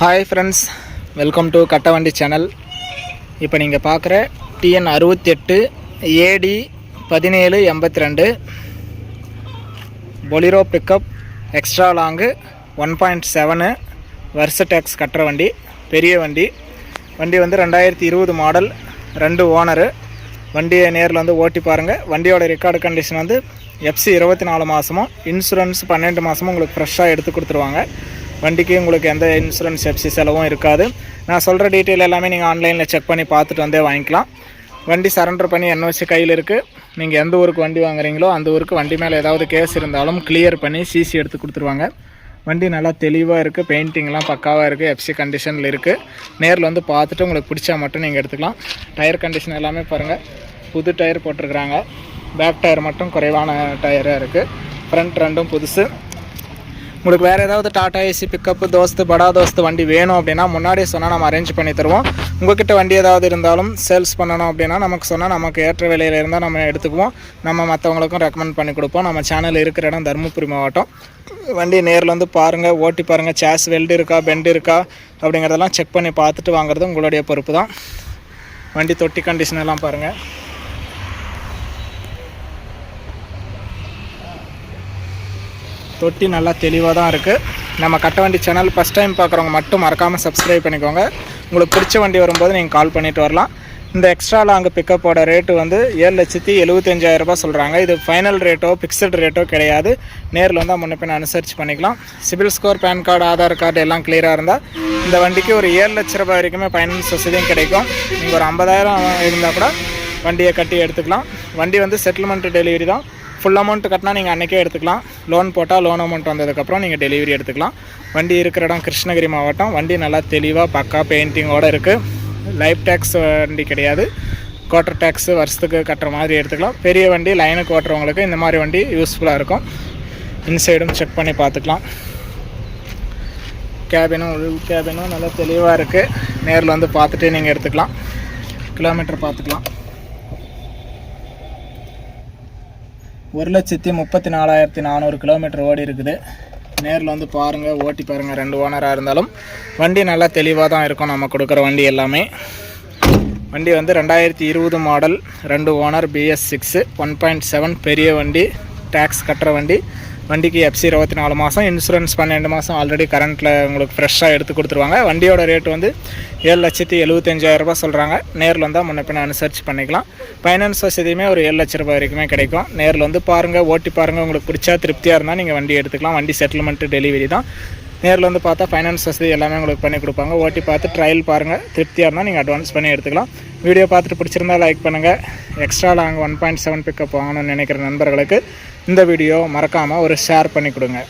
Hi friends welcome to Kattavandi channel இப்போ நீங்கள் பார்க்குற டிஎன் அறுபத்தி எட்டு ஏடி பதினேழு எண்பத்தி ரெண்டு Bolero pickup extra long one point seven வருஷ டேக்ஸ் கட்டுற வண்டி பெரிய வண்டி. வண்டி வந்து ரெண்டாயிரத்தி இருபது மாடல் ரெண்டு ஓனரு வண்டியை நேரில் வந்து ஓட்டி பாருங்கள் வண்டியோட ரெக்கார்டு கண்டிஷன் வந்து எஃப்சி இருபத்தி நாலு மாதமும் இன்சூரன்ஸ் பன்னெண்டு மாதமும் உங்களுக்கு ஃப்ரெஷ்ஷாக எடுத்து கொடுத்துருவாங்க. வண்டிக்கு உங்களுக்கு எந்த இன்சூரன்ஸ் எஃப்சி செலவும் இருக்காது. நான் சொல்கிற டீட்டெயில் எல்லாமே நீங்கள் ஆன்லைனில் செக் பண்ணி பார்த்துட்டு வந்தே வாங்கிக்கலாம். வண்டி சரண்டர் பண்ணி என்ஓசி கையில் இருக்குது நீங்கள் எந்த ஊருக்கு வண்டி வாங்குறீங்களோ அந்த ஊருக்கு வண்டி மேலே ஏதாவது கேஸ் இருந்தாலும் கிளியர் பண்ணி சிசி எடுத்து கொடுத்துருவாங்க. வண்டி நல்லா தெளிவாக இருக்குது பெயிண்டிங்லாம் பக்காவாக இருக்குது எஃப்சி கண்டிஷனில் இருக்குது நேரில் வந்து பார்த்துட்டு உங்களுக்கு பிடிச்சா மட்டும் நீங்கள் எடுத்துக்கலாம். டயர் கண்டிஷன் எல்லாமே பாருங்கள் புது டயர் போட்டிருக்கிறாங்க. பேக் டயர் மட்டும் குறைவான டயராக இருக்குது ஃப்ரண்ட் ரெண்டும் புதுசு. உங்களுக்கு வேறு ஏதாவது டாடா ஏசி பிக்கப்பு தோஸ்து படா தோஸ்து வண்டி வேணும் அப்படின்னா முன்னாடியே சொன்னால் நம்ம அரேஞ்ச் பண்ணி தருவோம். உங்ககிட்ட வண்டி ஏதாவது இருந்தாலும் சேல்ஸ் பண்ணணும் அப்படின்னா நமக்கு சொன்னால் நமக்கு ஏற்ற விலையில் இருந்தால் நம்ம எடுத்துக்குவோம். நம்ம மற்றவங்களுக்கும் ரெக்கமெண்ட் பண்ணி கொடுப்போம். நம்ம சேனல் இருக்கிற இடம் தருமபுரி மாவட்டம். வண்டி நேரில் வந்து பாருங்கள் ஓட்டி பாருங்கள் சேஸ் வெல்டு இருக்கா பெண்டு இருக்கா அப்படிங்கிறதெல்லாம் செக் பண்ணி பார்த்துட்டு வாங்குறது உங்களுடைய பொறுப்பு தான். வண்டி தொட்டி கண்டிஷன் எல்லாம் பாருங்கள் தொட்டி நல்லா தெளிவாக தான் இருக்குது நம்ம கட்ட வண்டி சேனல் ஃபஸ்ட் டைம் பார்க்குறவங்க மட்டும் மறக்காமல் சப்ஸ்கிரைப் பண்ணிக்கோங்க. உங்களுக்கு பிடிச்ச வண்டி வரும்போது நீங்கள் கால் பண்ணிட்டு வரலாம். இந்த எக்ஸ்ட்ரா லாங் பிக்கப்போட ரேட்டு வந்து ஏழு லட்சத்தி எழுபத்தஞ்சாயிரம் ரூபாய் சொல்கிறாங்க இது ஃபைனல் ரேட்டோ ஃபிக்ஸட் ரேட்டோ கிடையாது. நேரில் வந்தால் முன்ன பின்ன அனுசரித்து பண்ணிக்கலாம். CIBIL score PAN card Aadhaar card எல்லாம் கிளியராக இருந்தால் இந்த வண்டிக்கு ஒரு ஏழு லட்ச ரூபாய் வரைக்குமே ஃபைனான்ஸ் வசதியும் கிடைக்கும். நீங்கள் ஒரு ஐம்பதாயிரம் இருந்தால் கூட வண்டியை கட்டி எடுத்துக்கலாம். வண்டி வந்து செட்டில்மெண்ட் டெலிவரி தான். ஃபுல் அமௌண்ட் கட்டினா நீங்கள் அன்றைக்கே எடுத்துக்கலாம். லோன் போட்டால் லோன் அமௌண்ட் வந்ததுக்கப்புறம் நீங்கள் டெலிவரி எடுத்துக்கலாம். வண்டி இருக்கிற இடம் கிருஷ்ணகிரி மாவட்டம். வண்டி நல்லா தெளிவாக பக்கா பெயிண்டிங்கோடு இருக்குது லைஃப் டேக்ஸ் வண்டி கிடையாது. குவார்டர் டேக்ஸ் வருஷத்துக்கு கட்டுற மாதிரி எடுத்துக்கலாம். பெரிய வண்டி லைனுக்கு ஓட்டுறவங்களுக்கு இந்த மாதிரி வண்டி யூஸ்ஃபுல்லாக இருக்கும். இன்சைடும் செக் பண்ணி பார்த்துக்கலாம். கேபினும் உள் கேபினும் நல்லா தெளிவாக இருக்குது நேரில் வந்து பார்த்துட்டு நீங்கள் எடுத்துக்கலாம். கிலோமீட்டர் பார்த்துக்கலாம். ஒரு லட்சத்தி முப்பத்தி நாலாயிரத்தி நானூறு கிலோமீட்டர் ஓடி இருக்குது. நேரில் வந்து பாருங்கள் ஓட்டி பாருங்கள் ரெண்டு ஓனராக இருந்தாலும். வண்டி நல்லா தெளிவாக தான் இருக்கும். நம்ம கொடுக்குற வண்டி எல்லாமே. வண்டி வந்து ரெண்டாயிரத்தி இருபது மாடல் ரெண்டு owner BS six one point seven பெரிய வண்டி டேக்ஸ் கட்டுற வண்டி. வண்டிக்கு எஃப்சி இருபத்தி நாலு மாதம் இன்சூரன்ஸ் பன்னெண்டு மாதம் ஆல்ரெடி கரண்ட்டில் உங்களுக்கு ஃப்ரெஷ்ஷாக எடுத்து கொடுத்துருவாங்க. வண்டியோட ரேட் வந்து ஏழு லட்சத்தி எழுபத்தஞ்சாயிரம் ரூபாய் சொல்கிறாங்க நேரில் வந்தால் முன்ன பின்ன அனுசரித்து பண்ணிக்கலாம். ஃபைனான்ஸ் வசதியுமே ஒரு ஏழு லட்ச ரூபாய் வரைக்குமே கிடைக்கும். நேரில் வந்து பாருங்கள் ஓட்டி பாருங்கள் உங்களுக்கு பிடிச்சா திருப்தியாக இருந்தால் நீங்கள் வண்டி எடுத்துக்கலாம். வண்டி செட்டில்மெண்ட்டு டெலிவரி தான். நேரில் வந்து பார்த்தா ஃபைனான்ஸ் வசதி எல்லாமே உங்களுக்கு பண்ணி கொடுப்பாங்க. ஓட்டி பார்த்து ட்ரையல் பாருங்கள் திருப்தியாக இருந்தால் நீங்கள் அட்வான்ஸ் பண்ணி எடுத்துக்கலாம். வீடியோ பார்த்துட்டு பிடிச்சிருந்தா லைக் பண்ணுங்கள் extra long one point seven pickup வாங்கணும்னு நினைக்கிற நண்பர்களுக்கு இந்த வீடியோ மறக்காமல் ஒரு ஷேர் பண்ணி கொடுங்க.